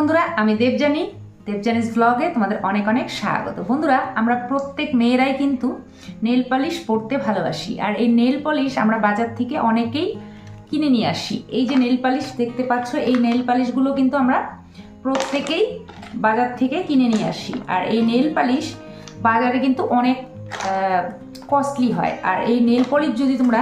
বন্ধুরা, আমি দেবজানী দেবজানিস ব্লগে তোমাদের অনেক অনেক স্বাগত। বন্ধুরা, আমরা প্রত্যেক মেয়েরাই কিন্তু নেল পলিশ পরতে ভালোবাসি। আর এই নেল পলিশ আমরা বাজার থেকে অনেকেই কিনে নিয়ে আসি। এই যে নেল পালিশ দেখতে পাচ্ছ, এই নেল পালিশগুলো কিন্তু আমরা প্রত্যেকেই বাজার থেকে কিনে নিয়ে আসি। আর এই নেল পালিশ বাজারে কিন্তু অনেক কস্টলি হয়। আর এই নেল পলিশ যদি তোমরা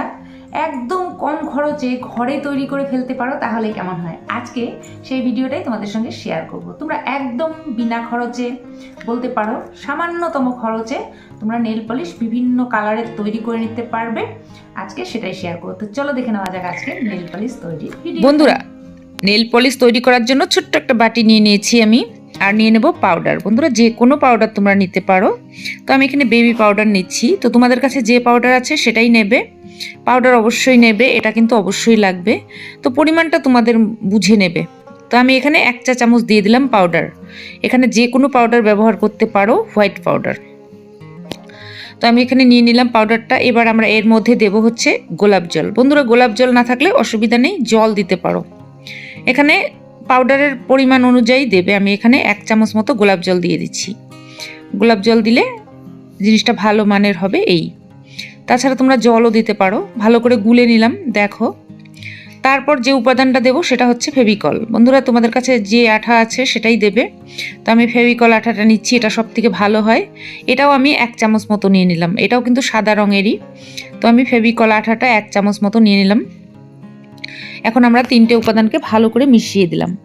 একদম কম খরচে ঘরে তৈরি করে ফেলতে পারো তাহলে কেমন হয়। আজকে সেই ভিডিওটাই তোমাদের সঙ্গে শেয়ার করব। তোমরা একদম বিনা খরচে বলতে পারো, সামান্যতম খরচে তোমরা নেল পলিশ বিভিন্ন কালারের তৈরি করে নিতে পারবে। আজকে সেটাই শেয়ার করব। তো চলো দেখে নেওয়া যাক আজকে নেল পলিশ তৈরি বন্ধুরা নেল পলিশ তৈরি করার জন্য ছোট্ট একটা বাটি নিয়ে নিয়েছি আমি। আর নিয়ে নেব পাউডার বন্ধুরা, যে কোনো পাউডার তোমরা নিতে পারো। তো আমি এখানে বেবি পাউডার নিচ্ছি। তো তোমাদের কাছে যে পাউডার আছে সেটাই নেবে। পাউডার অবশ্যই নেবে, এটা কিন্তু অবশ্যই লাগবে। তো পরিমাণটা তোমাদের বুঝে নেবে। তো আমি এখানে এক চা চামচ দিয়ে দিলাম পাউডার এখানে যে কোনো পাউডার ব্যবহার করতে পারো হোয়াইট পাউডার তো আমি এখানে নিয়ে নিলাম পাউডারটা এবার আমরা এর মধ্যে দেব হচ্ছে গোলাপ জল। বন্ধুরা, গোলাপ জল না থাকলে অসুবিধা নেই, জল দিতে পারো। এখানে পাউডারের পরিমাণ অনুযায়ী দেবে, আমি এখানে এক চামচ মতো গোলাপ জল দিয়ে দিচ্ছি। গোলাপ জল দিলে জিনিসটা ভালো মানের হবে এই। তাছাড়া তোমরা জলও দিতে পারো, ভালো করে গুলে নিলাম, দেখো। তারপর যে উপাদানটা দেবো সেটা হচ্ছে ফেভিকল। বন্ধুরা, তোমাদের কাছে যে আঠা আছে সেটাই দেবে। তো আমি ফেভিকল আঠাটা নিচ্ছি, এটা সব থেকে ভালো হয়। এটাও আমি এক চামচ মতো নিয়ে নিলাম, এটাও কিন্তু সাদা রঙেরই। তো আমি ফেভিকল আঠাটা এক চামচ মতো নিয়ে নিলাম। এখন আমরা তিনটে উপাদানকে ভালো করে মিশিয়ে দিলাম।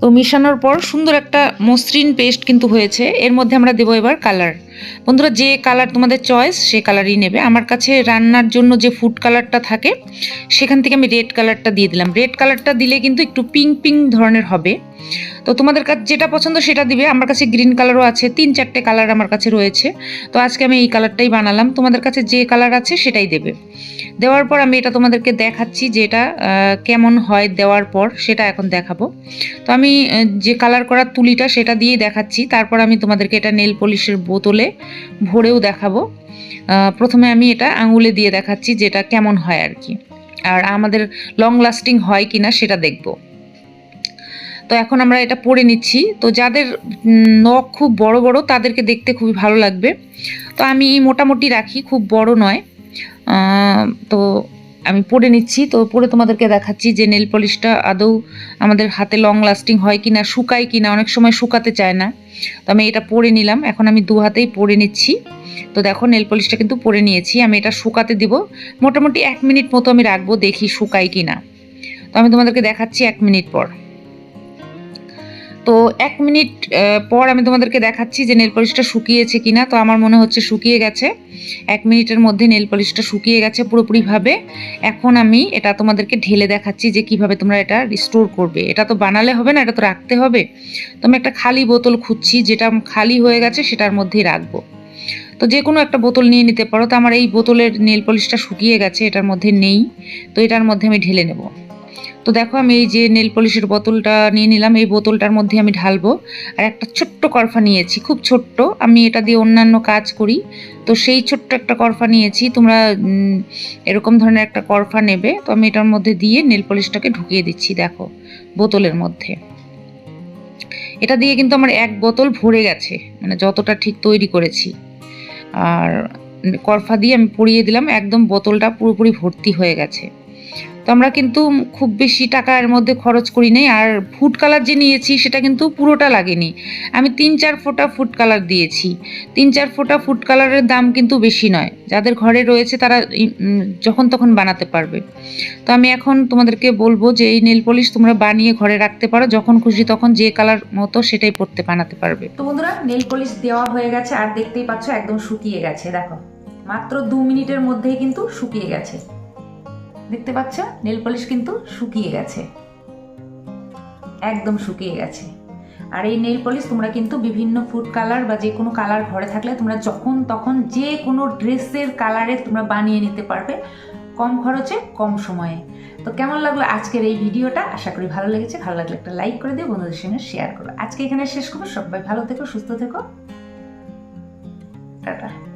তো মিশানোর পর সুন্দর একটা মসৃণ পেস্ট কিন্তু হয়েছে। এর মধ্যে আমরা দেবো এবার কালার। বন্ধুরা, যে কালার তোমাদের চয়েস, সে কালারই নেবে। আমার কাছে রান্নার জন্য যে ফুড কালারটা থাকে, সেখান থেকে আমি রেড কালারটা দিয়ে দিলাম। রেড কালারটা দিলে কিন্তু একটু পিঙ্ক পিঙ্ক ধরনের হবে। তো তোমাদের কাছে যেটা পছন্দ সেটা দিবে। আমার কাছে গ্রিন কালারও আছে, তিন চারটে কালার আমার কাছে রয়েছে। তো আজকে আমি এই কালারটাই বানালাম। তোমাদের কাছে যে কালার আছে সেটাই দেবে। দেওয়ার পর আমি এটা তোমাদেরকে দেখাচ্ছি যে এটা কেমন হয় দেওয়ার পর, সেটা এখন দেখাবো। তো আমি যে কালার করার তুলিটা সেটা দিয়েই দেখাচ্ছি। তারপর আমি তোমাদেরকে এটা নেল পলিশের বোতলে ভরেও দেখাবো। প্রথমে আমি এটা আঙুলে দিয়ে দেখাচ্ছি যেটা কেমন হয় আর কি। আর আমাদের লং লাস্টিং হয় কি না সেটা দেখব। তো এখন আমরা এটা পরে নিচ্ছি। তো যাদের নখ খুব বড় বড়, তাদেরকে দেখতে খুবই ভালো লাগবে। তো আমি মোটামুটি রাখি, খুব বড় নয়। তো আমি পরে নিচ্ছি। তো পরে তোমাদেরকে দেখাচ্ছি যে নেল পলিশটা আদৌ আমাদের হাতে লং লাস্টিং হয় কি না শুকায় কি না অনেক সময় শুকাতে চায় না। তো আমি এটা পরে নিলাম। এখন আমি দু হাতেই পরে নিচ্ছি। তো দেখো নেল পলিশটা কিন্তু পরে নিয়েছি। আমি এটা শুকাতে দিব। মোটামুটি এক মিনিট মতো আমি রাখব, দেখি শুকায় কি না তো আমি তোমাদেরকে দেখাচ্ছি এক মিনিট পর। তো এক মিনিট পর আমি তোমাদেরকে দেখাচ্ছি যে নেল পলিশটা শুকিয়েছে কিনা। তো আমার মনে হচ্ছে শুকিয়ে গেছে। এক মিনিটের মধ্যে নেল পলিশটা শুকিয়ে গেছে পুরোপুরিভাবে। এখন আমি এটা তোমাদেরকে ঢেলে দেখাচ্ছি যে কীভাবে তোমরা এটা রিস্টোর করবে। এটা তো বানালে হবে না, এটা তো রাখতে হবে। তো আমি একটা খালি বোতল খুঁজছি, যেটা খালি হয়ে গেছে সেটার মধ্যেই রাখব। তো যে কোনো একটা বোতল নিয়ে নিতে পারো। তো আমার এই বোতলের নেল পলিশটা শুকিয়ে গেছে, এটার মধ্যে নেই। তো এটার মধ্যে আমি ঢেলে নেব। তো দেখো আমি এই যে নেল পলিশের বোতলটা নিয়ে নিলাম, এই বোতলটার মধ্যে আমি ঢালবো। আর একটা ছোট্ট করফা নিয়েছি, খুব ছোট্ট। আমি এটা দিয়ে অন্যান্য কাজ করি। তো সেই ছোট্ট একটা করফা নিয়েছি, তোমরা এরকম ধরনের একটা করফা নেবে। তো আমি এটার মধ্যে দিয়ে নেল পলিশটাকে ঢুকিয়ে দিচ্ছি, দেখো, বোতলের মধ্যে। এটা দিয়ে কিন্তু আমার এক বোতল ভরে গেছে মানে যতটা ঠিক তৈরি করেছি। আর করফা দিয়ে আমি পরিয়ে দিলাম, একদম বোতলটা পুরোপুরি ভর্তি হয়ে গেছে। তো আমরা কিন্তু খুব বেশি টাকা এর মধ্যে খরচ করি নাই। আর ফুড কালার যে নিয়েছি, সেটা কিন্তু পুরোটা লাগেনি। আমি তিন চার ফোঁটা ফুড কালার দিয়েছি। তিন চার ফোঁটা ফুড কালারের দাম কিন্তু বেশি নয়। যাদের ঘরে রয়েছে, তারা যখন তখন বানাতে পারবে। তো আমি এখন তোমাদেরকে বলব যে, এই নেল পলিশ তোমরা বানিয়ে ঘরে রাখতে পারো। যখন খুশি তখন যে কালার মতো সেটাই পড়তে বানাতে পারবে। তো বন্ধুরা নেল পলিশ দেওয়া হয়ে গেছে। আর দেখতেই পাচ্ছ, একদম শুকিয়ে গেছে। দেখো, মাত্র দু মিনিটের মধ্যেই কিন্তু শুকিয়ে গেছে। দেখতে পাচ্ছ? নেল পলিশ কিন্তু শুকিয়ে গেছে। একদম শুকিয়ে গেছে। আর এই নেল পলিশ তোমরা কিন্তু বিভিন্ন ফুড কালার বা যে কোনো কালার ঘরে থাকলে তোমরা যখন তখন যে কোনো ড্রেসের কালারে তোমরা বানিয়ে নিতে পারবে কম খরচে, কম সময়ে। তো কেমন লাগল আজকের এই ভিডিওটা? আশা করি ভালো লেগেছে। ভালো লাগলে একটা লাইক করে দিও, বন্ধুদের সঙ্গে শেয়ার করো। আজকে এখানে শেষ করব। সবাই ভালো থেকো, সুস্থ থেকো। টাটা।